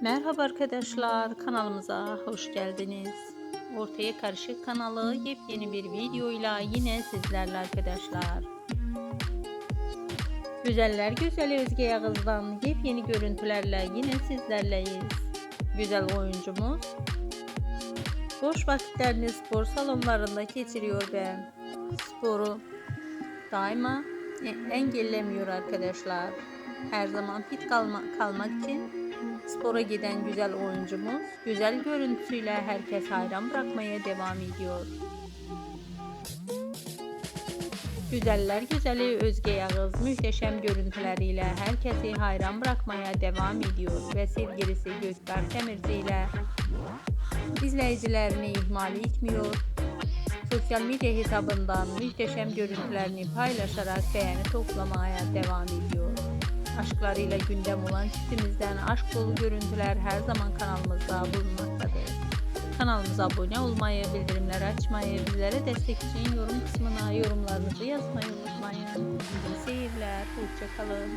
Merhaba arkadaşlar, kanalımıza hoş geldiniz. Ortaya Karışık kanalı yepyeni bir videoyla yine sizlerle arkadaşlar. Güzeller Güzeli Özge Yağız'dan yepyeni görüntülerle yine sizlerleyiz. Güzel oyuncumuz boş vakitlerini spor salonlarında geçiriyor ve sporu daima e- engellemiyor arkadaşlar. Her zaman fit kalma, kalmak için spora giden güzel oyuncumuz güzel görüntüsüyle herkes hayran bırakmaya devam ediyor. Güzeller güzeli Özge Yağız muhteşem görüntüleriyle herkesi hayran bırakmaya devam ediyor ve sevgilisi Gökber Temirci ile izleyicilerini ihmal etmiyor. Sosyal medya hesabından muhteşem görüntülerini paylaşarak beğeni toplamaya devam ediyor. Aşklarıyla gündem olan çiftimizden aşk dolu görüntüler her zaman kanalımızda bulunmaktadır. Kanalımıza abone olmayı, bildirimleri açmayı, bizlere destek için yorum kısmına yorumlarınızı yazmayı unutmayın. İyi seyirler, hoşçakalın.